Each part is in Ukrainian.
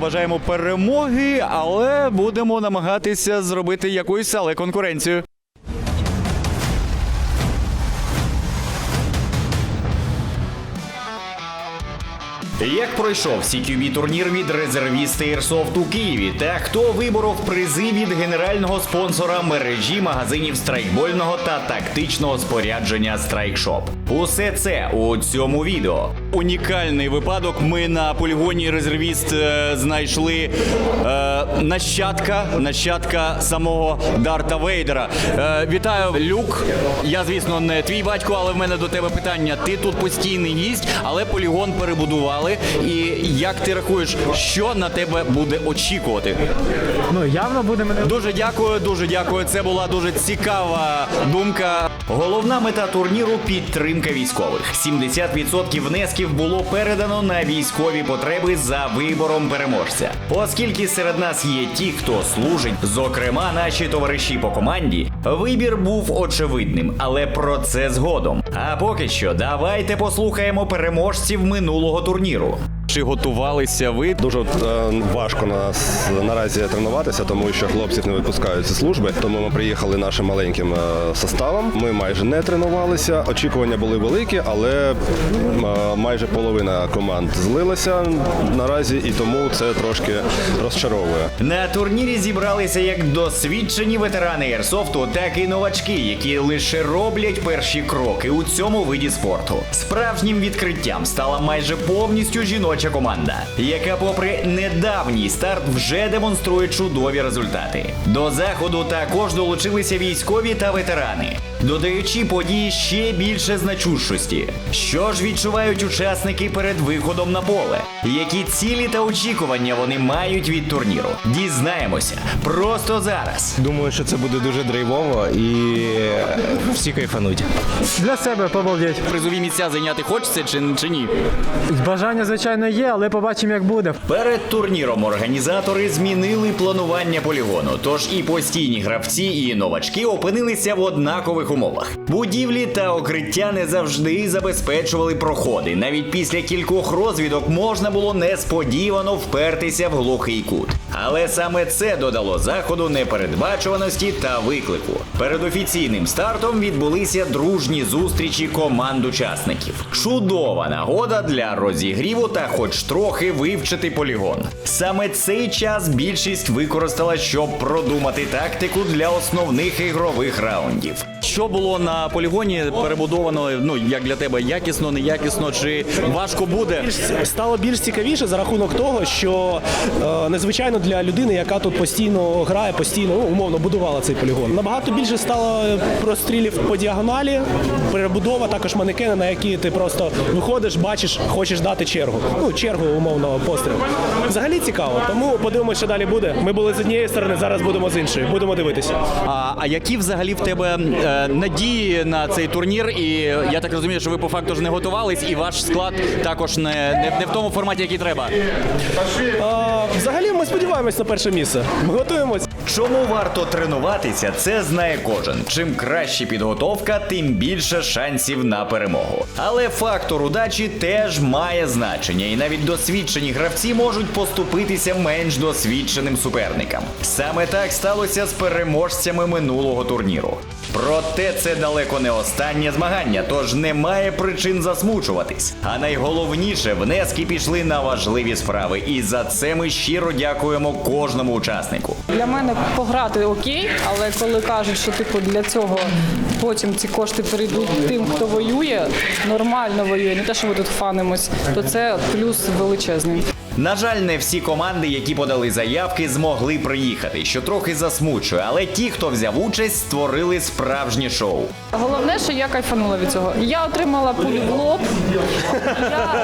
побажаємо перемоги, але будемо намагатися зробити якусь але конкуренцію. Як пройшов CQB турнір від резервісти Airsoft у Києві та хто виборов призи від генерального спонсора мережі магазинів страйкбольного та тактичного спорядження Страйкшоп? Усе це у цьому відео. Унікальний випадок. Ми на полігоні резервіст е, знайшли е, нащадка, нащадка самого Дарта Вейдера. Е, вітаю, Люк. Я, звісно, не твій батько, але в мене до тебе питання. Ти тут постійний гість, але полігон перебудували. І як ти рахуєш, що на тебе буде очікувати? Ну явно буде мене Дуже дякую, дуже дякую. Це була дуже цікава думка. Головна мета турніру підтримка військових. 70% внесків було передано на військові потреби за вибором переможця. Оскільки серед нас є ті, хто служить, зокрема наші товариші по команді, вибір був очевидним, але про це згодом. А поки що, давайте послухаємо переможців минулого турніру. Чи готувалися ви Дуже е, важко нас наразі тренуватися, тому що хлопців не випускають зі служби. Тому ми приїхали нашим маленьким е, составом. Ми майже не тренувалися. Очікування були великі, але е, майже половина команд злилася наразі, і тому це трошки розчаровує. На турнірі зібралися як досвідчені ветерани Ейрсофту, так і новачки, які лише роблять перші кроки у цьому виді спорту. Справжнім відкриттям стала майже повністю жіноча команда, яка, попри недавній старт, вже демонструє чудові результати. До заходу також долучилися військові та ветерани, додаючи події ще більше значущості. Що ж відчувають учасники перед виходом на поле? Які цілі та очікування вони мають від турніру? Дізнаємося просто зараз. Думаю, що це буде дуже драйвово і всі кайфануть. для себе побалдеть. Призові місця зайняти хочеться чи, чи ні? Бажання, звичайно, є, але побачимо, як буде. Перед турніром організатори змінили планування полігону, тож і постійні гравці, і новачки опинилися в однакових умовах. Будівлі та укриття не завжди забезпечували проходи. Навіть після кількох розвідок можна було несподівано впертися в глухий кут. Але саме це додало заходу непередбачуваності та виклику. Перед офіційним стартом відбулися дружні зустрічі команд учасників. Чудова нагода для розігріву та хоч трохи вивчити полігон. Саме цей час більшість використала, щоб продумати тактику для основних ігрових раундів. Що було на полігоні перебудовано? Ну як для тебе якісно, неякісно, чи важко буде? стало більш цікавіше за рахунок того, що е, незвичайно для людини, яка тут постійно грає, постійно ну, умовно будувала цей полігон. Набагато більше стало прострілів по діагоналі, перебудова, також манекени, на які ти просто виходиш, бачиш, хочеш дати чергу. Ну, чергу умовно постріл. Взагалі цікаво. Тому подивимося, що далі буде. Ми були з однієї сторони, зараз будемо з іншої. Будемо дивитися. А, а які взагалі в тебе е, надії на цей турнір? І я так розумію, що ви по факту ж не готувались, і ваш склад також не, не, не в тому форматі, який треба. А, взагалі ми сподіваємось на перше місце. Ми готуємось. Чому варто тренуватися, це знає кожен. Чим краще підготовка, тим більше шансів на перемогу. Але фактор удачі теж має значення, і навіть досвідчені гравці можуть поступитися менш досвідченим суперникам. Саме так сталося з переможцями минулого турніру. Проте це далеко не останнє змагання, тож немає причин засмучуватись. А найголовніше, внески пішли на важливі справи, і за це ми щиро дякуємо кожному учаснику. Для мене пограти окей, але коли кажуть, що типу для цього потім ці кошти перейдуть тим, хто воює, нормально воює, не те, що ми тут фанимось, то це плюс величезний. На жаль, не всі команди, які подали заявки, змогли приїхати, що трохи засмучує, але ті, хто взяв участь, створили справжнє шоу. Головне, що я кайфанула від цього. Я отримала пулю в лоб,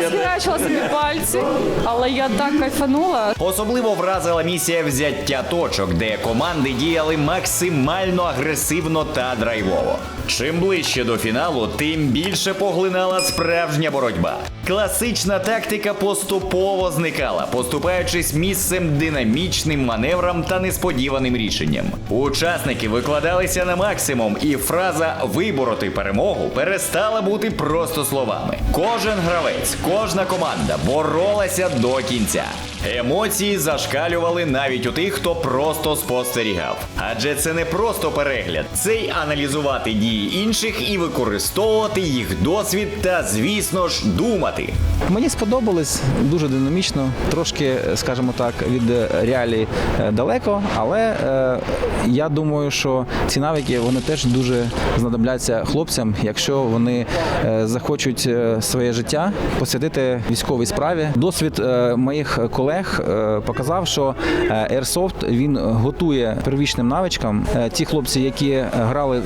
я розхерачила собі пальці, але я так кайфанула. Особливо вразила місія взяття точок, де команди діяли максимально агресивно та драйвово. Чим ближче до фіналу, тим більше поглинала справжня боротьба. Класична тактика поступово зникала, поступаючись місцем динамічним маневрам та несподіваним рішенням. Учасники викладалися на максимум, і фраза вибороти перемогу перестала бути просто словами. Кожен гравець, кожна команда боролася до кінця. Емоції зашкалювали навіть у тих, хто просто спостерігав. Адже це не просто перегляд, це й аналізувати дії інших і використовувати їх досвід та, звісно ж, думати. Мені сподобалось дуже динамічно, трошки, скажімо так, від реалій е, далеко, але е, я думаю, що ці навики вони теж дуже знадобляться хлопцям, якщо вони е, захочуть своє життя посвятити військовій справі. Досвід моїх колег показав, що Airsoft він готує первічним навичкам. Ті хлопці, які грали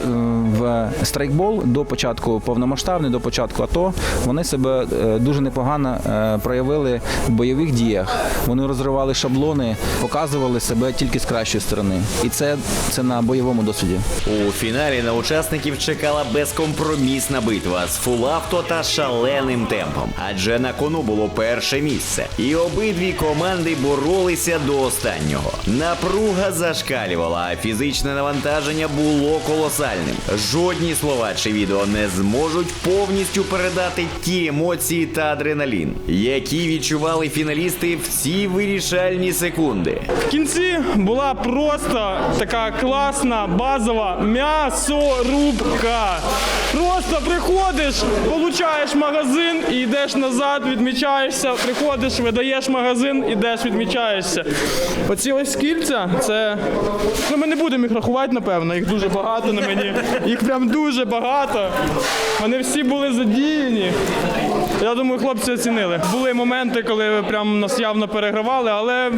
в страйкбол до початку повномасштабної, до початку АТО, вони себе дуже непогано проявили в бойових діях. Вони розривали шаблони, показували себе тільки з кращої сторони, і це, це на бойовому досвіді. У фіналі на учасників чекала безкомпромісна битва з фулавто та шаленим темпом, адже на кону було перше місце, і обидві команди боролися до останнього. Напруга зашкалювала, а фізичне навантаження було колосальним. Жодні слова чи відео не зможуть повністю передати ті емоції та адреналін, які відчували фіналісти в ці вирішальні секунди. В кінці була просто така класна базова м'ясорубка. Просто приходиш, получаєш магазин і йдеш назад, відмічаєшся, приходиш, видаєш магазин, ідеш, відмічаєшся. Оці ось кільця, це. Ну ми не будемо їх рахувати, напевно, їх дуже багато на мені. Їх прям дуже багато. Вони всі були задіяні. Я думаю, хлопці оцінили. Були моменти, коли прям нас явно перегравали, але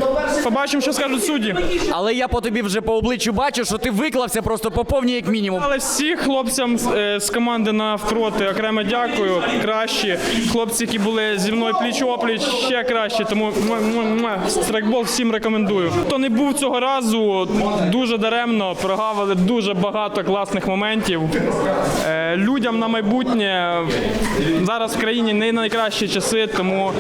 побачимо, що скажуть судді. Але я по тобі вже по обличчю бачу, що ти виклався просто по повній як мінімум. Але всім хлопцям з, е, з команди навпроти окремо дякую. Кращі хлопці, які були зі мною пліч опліч, ще кращі. Тому страйкбол всім рекомендую. Хто не був цього разу, дуже даремно прогавили дуже багато класних моментів. Е, Людям на майбутнє зараз в країні не найкращі часи, тому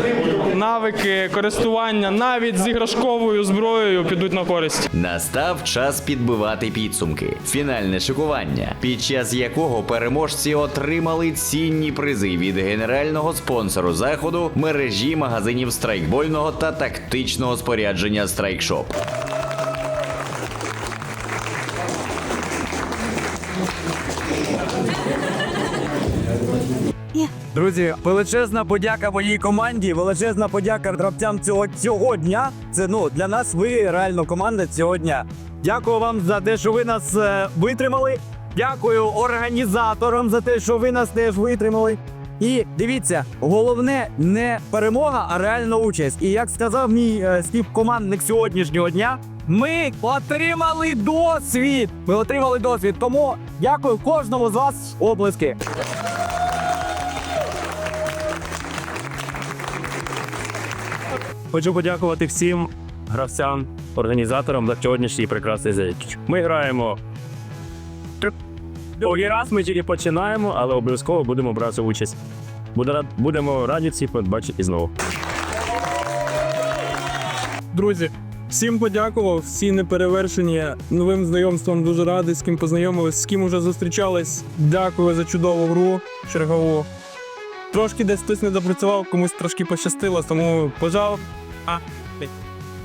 навики користування навіть з іграшковою зброєю підуть на користь. Настав час підбивати підсумки. Фінальне шикування, під час якого переможці отримали цінні призи від генерального спонсору заходу мережі магазинів страйкбольного та тактичного спорядження Страйкшоп. Друзі, величезна подяка моїй команді, величезна подяка гравцям цього, цього дня. Це ну для нас ви реально команда цього дня. Дякую вам за те, що ви нас е, витримали. Дякую організаторам за те, що ви нас теж витримали. І дивіться, головне не перемога, а реальна участь. І як сказав мій е, співкомандник сьогоднішнього дня, ми отримали досвід. Ми отримали досвід. Тому дякую кожному з вас. Облиски. Хочу подякувати всім гравцям, організаторам за сьогоднішній прекрасний зустріч. Ми граємо другий раз, ми тільки починаємо, але обов'язково будемо брати участь. Будемо раді всіх побачити знову. Друзі, всім подякував, всі неперевершені новим знайомством. Дуже радий, з ким познайомились, з ким уже зустрічались. Дякую за чудову гру чергову. Трошки десь хтось не допрацював, комусь трошки пощастило, тому пожав.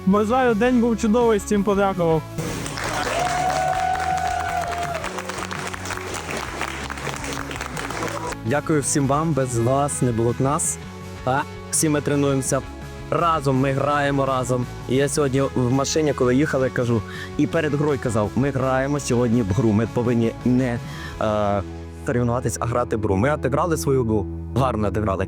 Бажаю, день був чудовий, всім подякував. Дякую всім вам. Без вас не було б нас. А всі ми тренуємося разом, ми граємо разом. І я сьогодні в машині, коли їхали, кажу, і перед грою казав: ми граємо сьогодні в гру. Ми повинні не е, соревнуватись, а грати в гру. Ми отиграли свою гру. Гарно отиграли.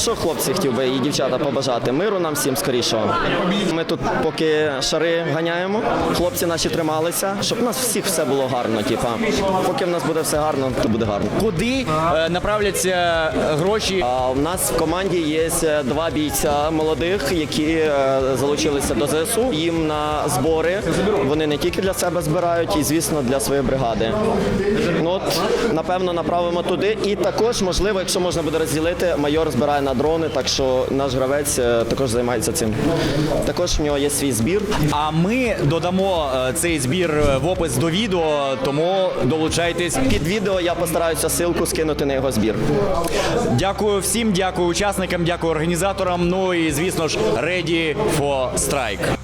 Що хлопці хотів би і дівчата побажати? Миру нам всім скорішого. Ми тут поки шари ганяємо, хлопці наші трималися, щоб у нас всіх все було гарно. Типа, поки в нас буде все гарно, то буде гарно. Куди е, направляться гроші? А в нас в команді є е, два бійця молодих, які е, залучилися до ЗСУ. Їм на збори. Вони не тільки для себе збирають, і звісно для своєї бригади. Ну от напевно направимо туди. І також, можливо, якщо можна буде розділити, майор збирає на дрони, так що наш гравець е, також займається цим. Також в нього є свій збір. А ми додамо е, цей збір е, в опис до відео, тому долучайтесь. Під відео я постараюся силку скинути на його збір. Дякую всім, дякую учасникам, дякую організаторам. Ну і звісно ж, ready for strike.